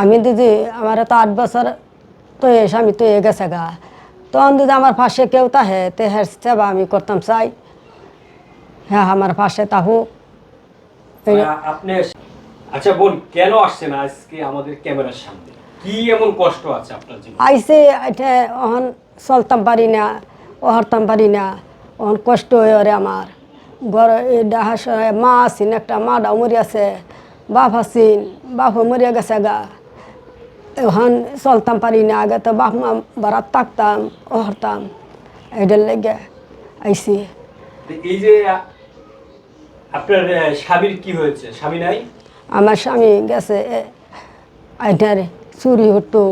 আমি দিদি আমার তো আট বছর তো এ স্বামী তো এ গেছে গা। তখন দিদি আমার পাশে কেউ তাহে তে হের সেবা আমি করতাম চাই। হ্যাঁ আমার পাশে তাহু। আপনি আচ্ছা বোন কেন আসছেন আজকে আমাদের ক্যামেরার সামনে? কি এমন কষ্ট আছে আপনার জীবনে? আইসে এটা অহন চলতাম পারি না অহরতাম পারি না অহন কষ্ট হয়ে ওরে আমার। ঘর এই ডাহাস মা আছিন একটা মা ডাও মরি আছে বাপ আছিন বাপ মরিয়া গেছে গা। এখন চলতাম পারি না আগে তো বাপ মা বারাত থাকতাম অহরতাম এটার লেগে আইসি এই যে আপনার স্বামীর কি হয়েছে? স্বামী নাই? আমার স্বামী গেছে আইটার চুরি হতো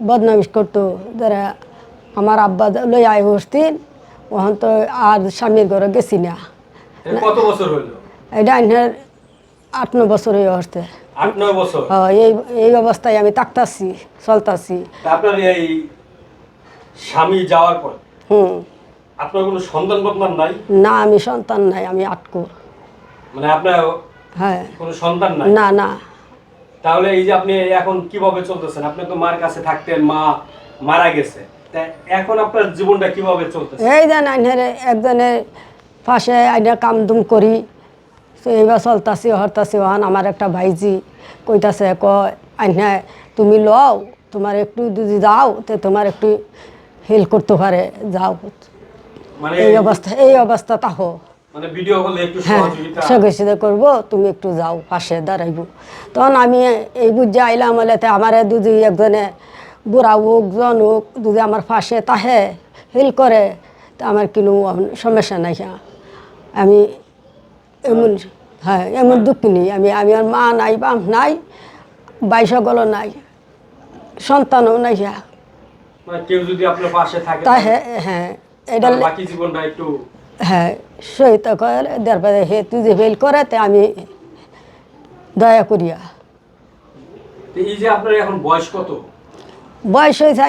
বদনামিশ করতো যারা আমার আব্বা লই আয় বসতেন ওখান তো আর স্বামীর ঘরে গেছি না। কত বছর হলো এটা আইনার আট ন বছর হয়ে আসতে আট নয় বছর? এই এই অবস্থায় আমি তাকতাছি চলতাছি। আপনার এই স্বামী যাওয়ার পর? হুম। আপনার কোনো সন্তান বদনাম নাই? না আমি সন্তান নাই আমি আটকো মানে আপনার হ্যাঁ। কোনো সন্তান নাই? না না। তাহলে এই যে আপনি এখন কীভাবে চলতেছেন? আপনি তো মার কাছে থাকতেন মা মারা গেছে। এখন আপনার জীবনটা কীভাবে চলতেছে? এই দেন আইনের একজনের পাশে আইনের কাম দুম করি তো এইবার চলতাছি হরতাছি ওহান আমার একটা ভাইজি কইতাছে কয় আইনে তুমি লও তোমার একটু যদি যাও তো তোমার একটু হেল্প করতে পারে যাও। মানে এই অবস্থা এই অবস্থা তাহো মানে হ্যাঁ করব তুমি একটু যাও পাশে দাঁড়াইব। তখন আমি এই বুঝে আইলাম হলেতে আমার দুদি একজনে বুড়া হোক জন হোক যদি আমার পাশে তাহে হিল করে তা আমার কোনো সমস্যা নাই। আমি এমন হ্যাঁ। এমন দুঃখ নেই। আমি আমি আর মা নাই বাম নাই বাইশগলও নাই সন্তানও নাই হ্যাঁ। মানে কেউ যদি আপনার পাশে থাকে তা হ্যাঁ হ্যাঁ এটা বাকি জীবনটা একটু হ্যাঁ সহিত করে তারপরে হে তুই যে ফেল করে তে আমি দয়া করিয়া। তো এই যে আপনার এখন বয়স কত? বয়স হয়েছে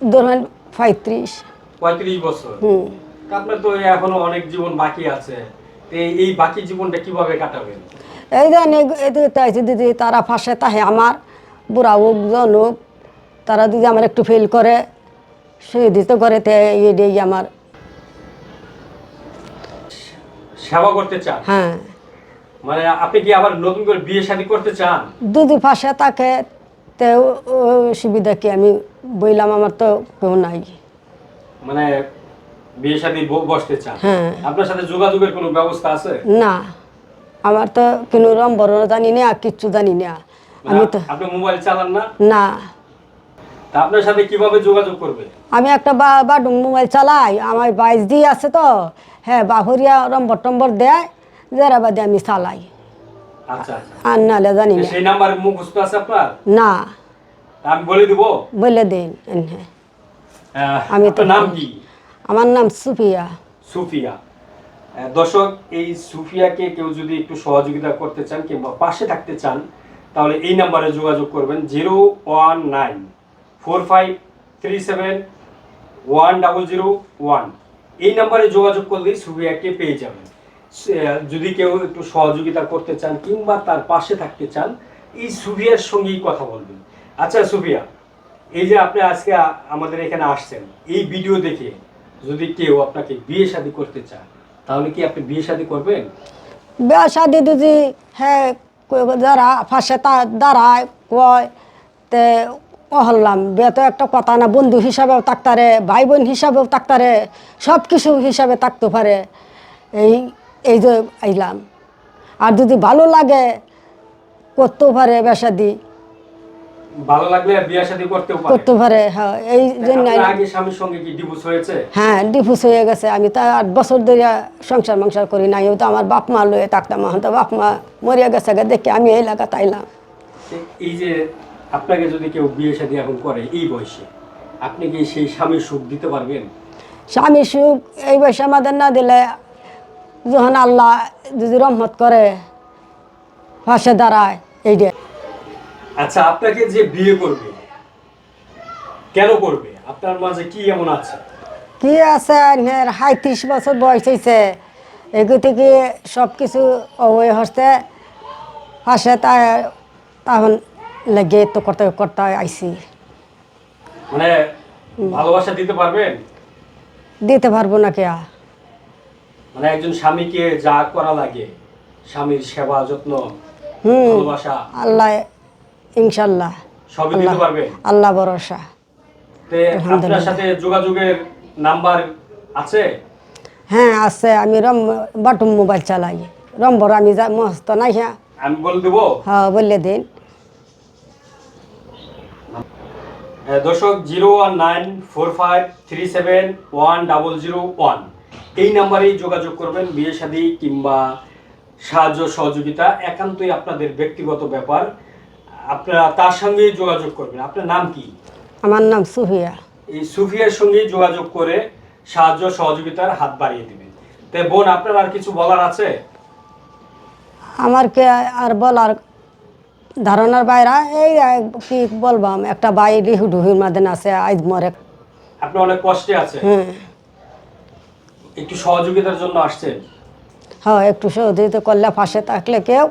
ধরেন পঁয়ত্রিশ। পঁয়ত্রিশ বছর। হুম। আপনার তো এখনও অনেক জীবন বাকি আছে। এই- বাকি জীবনটা কীভাবে কাটাবেন? এই দেন এদিকে দিদি তারা ফাঁসে তাহে আমার বুড়া হোক জন হোক তারা যদি আমার একটু ফেল করে সে দিতে করে তে এই আমার। সেবা করতে চান? হ্যাঁ। মানে আপনি কি আবার নতুন করে বিয়ে শাদী করতে চান? দুদি ফাঁসে তাকে তে সুবিধা কি? আমি বইলাম আমার তো কেউ নাই। মানে বিয়ে শাদী বসতে চান। হ্যাঁ। আপনার সাথে যোগাযোগের কোনো ব্যবস্থা আছে? না। আমার তো কোনো নম্বর জানি না কিচ্ছু জানি না। মানে আমি তো আপনি মোবাইল চালান না? না। আপনার সাথে কীভাবে যোগাযোগ করবে? আমি একটা বা বাডুং মোবাইল চালাই আমার বাইশ দিয়ে আছে তো। হ্যাঁ বাহুরিয়া নম্বর টম্বর দেয় যারা বাদে আমি চালাই। আচ্ছা আচ্ছা। আর নাহলে জানি না। সেই নাম্বার মুখস্থ আছে আপনার? না। আমি বলে দিব? বলে দিন এনে। আমি তো- নাম কি? আমার নাম সুফিয়া। সুফিয়া। দর্শক, এই সুফিয়াকে কেউ যদি একটু সহযোগিতা করতে চান কিংবা পাশে থাকতে চান, তাহলে এই নাম্বারে যোগাযোগ করবেন zero one nine four five three seven one double zero one. এই নাম্বারে যোগাযোগ করলেই সুফিয়াকে পেয়ে যাবেন। যদি কেউ একটু সহযোগিতা করতে চান কিংবা তার পাশে থাকতে চান, এই সুফিয়ার সঙ্গেই কথা বলবেন। আচ্ছা সুফিয়া, এই যে আপনি আজকে আমাদের এখানে আসছেন, এই ভিডিও দেখে যদি কেউ আপনাকে বিয়ে শাদী করতে চায়, তাহলে কি আপনি বিয়ে শাদী করবেন? বিয়া শাদি যদি হ্যাঁ যারা ফাঁসে তা দাঁড়ায়, কয়, তে হলাম বিয়ে তো একটা কথা না, বন্ধু হিসাবেও থাকতারে ভাই বোন হিসাবেও থাকতারে সব কিছু হিসাবে থাকতে পারে। এই এই যে আইলাম। আর যদি ভালো লাগে, করতেও পারে বেসাদি ভালো লাগলে বিয়ে শাদী করতেও পারে। করতে পারে হ্যাঁ এই জন্য আগে স্বামীর সঙ্গে কি ডিভোর্স হয়েছে? হ্যাঁ ডিফুস হয়ে গেছে। আমি তো আট বছর ধরে সংসার মংসার করি নাই তো আমার বাপ মা লয়ে থাকতাম এখন তো বাপ মা মরিয়া গেছে দেখে আমি এই এলাকা তাইলাম। এই যে আপনাকে যদি কেউ বিয়ে শাদী এখন করে এই বয়সে আপনি কি সেই স্বামীর সুখ দিতে পারবেন? স্বামী সুখ এই বয়সে আমাদের না দিলে যখন আল্লাহ যদি রহমত করে পাশে দাঁড়ায় এইটা আচ্ছা আপনাকে যে বিয়ে করবে কেন করবে? আপনার মাঝে কি এমন আছে? কি আছে? এর সাঁত্রিশ বছর বয়স হয়েছে এগুলো থেকে সব কিছু ওই হস্তে পাশে তা তখন লেগে তো করতে করতে আইসি মানে ভালোবাসা দিতে পারবেন? দিতে পারব না কেয়া। মানে একজন স্বামীকে যা করা লাগে স্বামীর সেবা যত্ন ভালোবাসা। আল্লাহ ইনশাল্লাহ আল্লাহ ভরসা। তে আপনার সাথে যোগাযোগের নাম্বার আছে? হ্যাঁ আছে। আমি রম বাটুম মোবাইল চালাই। রম্বর আমি যা মস্ত নাই হ্যাঁ। আমি বলে দেবো? হ্যাঁ বললে দিন। দর্শক zero one nine four five three seven one double zero one. এই নাম্বারেই যোগাযোগ করবেন বিয়ে শাদী কিংবা সাহায্য সহযোগিতা। একান্তই আপনাদের ব্যক্তিগত ব্যাপার। আপনারা তার সঙ্গেই যোগাযোগ করবেন। আপনার নাম কি? আমার নাম সুফিয়া। এই সুফিয়ার সঙ্গে যোগাযোগ করে সাহায্য সহযোগিতার হাত বাড়িয়ে দিবেন। তাই বোন আপনার আর কিছু বলার আছে? আমার কে আর বলার ধারণার বাইরা এই কি বলবাম একটা বাই রিহু ডুহির মাঝে আছে আজ মরে। আপনি অনেক কষ্টে আছে হ্যাঁ। একটু সহযোগিতার জন্য আসছেন। হ্যাঁ একটু সহযোগিতা করলে পাশে থাকলে কেউ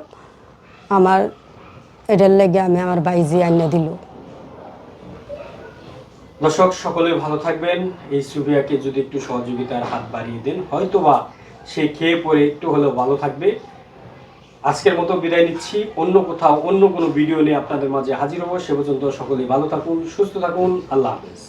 আমার এটার লেগে আমি আমার বাইজি আনিয়ে দিল। দর্শক, সকলে ভালো থাকবেন। এই সুবিয়াকে যদি একটু সহযোগিতার হাত বাড়িয়ে দেন, হয়তোবা সে খেয়ে পরে একটু হলেও ভালো থাকবে। আজকের মতো বিদায় নিচ্ছি। অন্য কোথাও, অন্য কোনো ভিডিও নিয়ে আপনাদের মাঝে হাজির হব। সে পর্যন্ত সকলে ভালো থাকুন, সুস্থ থাকুন। আল্লাহ হাফেজ।